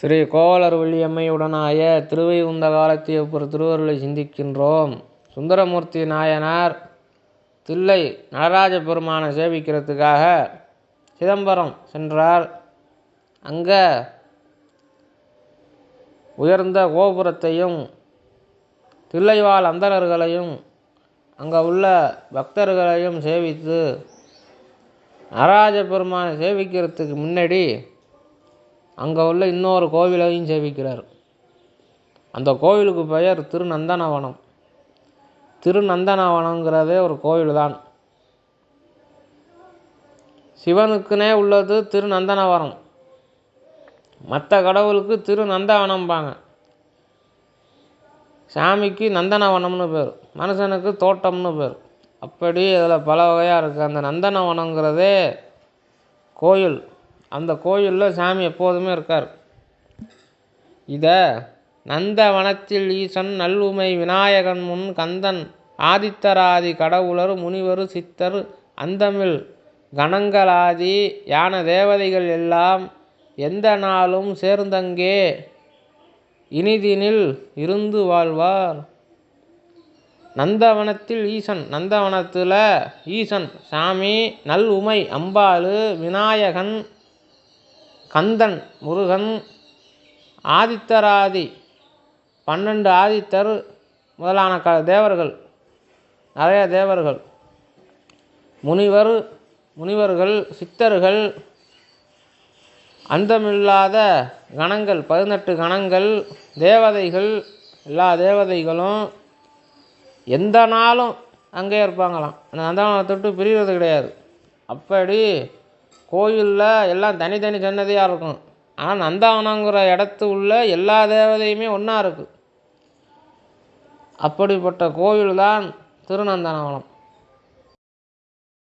ஸ்ரீ கோவலர் வள்ளியம்மையுடனாய திருவைகுந்த காலத்தியப்பர் திருவருளை சிந்திக்கின்றோம். சுந்தரமூர்த்தி நாயனார் தில்லை நடராஜ பெருமானை சேவிக்கிறதுக்காக சிதம்பரம் சென்றார். அங்கே உயர்ந்த கோபுரத்தையும் தில்லைவாழ் அந்தணர்களையும் அங்கே உள்ள பக்தர்களையும் சேவித்து நடராஜ பெருமானை சேவிக்கிறதுக்கு முன்னாடி அங்கே உள்ள இன்னொரு கோவிலையும் சேவிக்கிறார். அந்த கோவிலுக்கு பெயர் திருநந்தனவனம். திருநந்தனவனங்கிறதே ஒரு கோவில் தான் சிவனுக்குனே உள்ளது திருநந்தனவனம் மற்ற கடவுளுக்கு திருநந்தவனம்பாங்க. சாமிக்கு நந்தனவனம்னு பேர். மனுஷனுக்கு தோட்டம்னு பேர். அப்படி அதில் பல வகையாக இருக்குது அந்த நந்தனவனங்கிறதே கோயில். அந்த கோயிலில் சாமி எப்போதுமே இருக்கார். இதை நந்தவனத்தில் ஈசன் நல்லுமை விநாயகன் முன் கந்தன் ஆதித்தராதி கடவுளர் முனிவர் சித்தர் அந்தமிழ் கணங்களாதி யான தேவதைகள் எல்லாம் எந்த நாளும் சேர்ந்தங்கே இனிதினில் இருந்து வாழ்வார். நந்தவனத்தில் ஈசன் நந்தவனத்தில் ஈசன் சாமி நல் உமை அம்பாள் விநாயகன் கந்தன் முருகன் ஆதித்தராதி பன்னெண்டு ஆதித்தர் முதலான க தேவர்கள் நிறைய தேவர்கள். முனிவர் முனிவர்கள் சித்தர்கள் அந்தமில்லாத கணங்கள் பதினெட்டு கணங்கள் தேவதைகள் எல்லா தேவதைகளும் எந்த நாளும் அங்கே இருப்பாங்களாம். அந்த நந்தவனத்தை விட்டு பிரிகிறது கிடையாது. அப்படி கோயிலில் எல்லாம் தனித்தனி சன்னதியாக இருக்கும். ஆனால் நந்தவனங்கிற இடத்து உள்ள எல்லா தேவதையுமே ஒன்றா இருக்குது அப்படிப்பட்ட கோயில் தான் திருநந்தனவனம்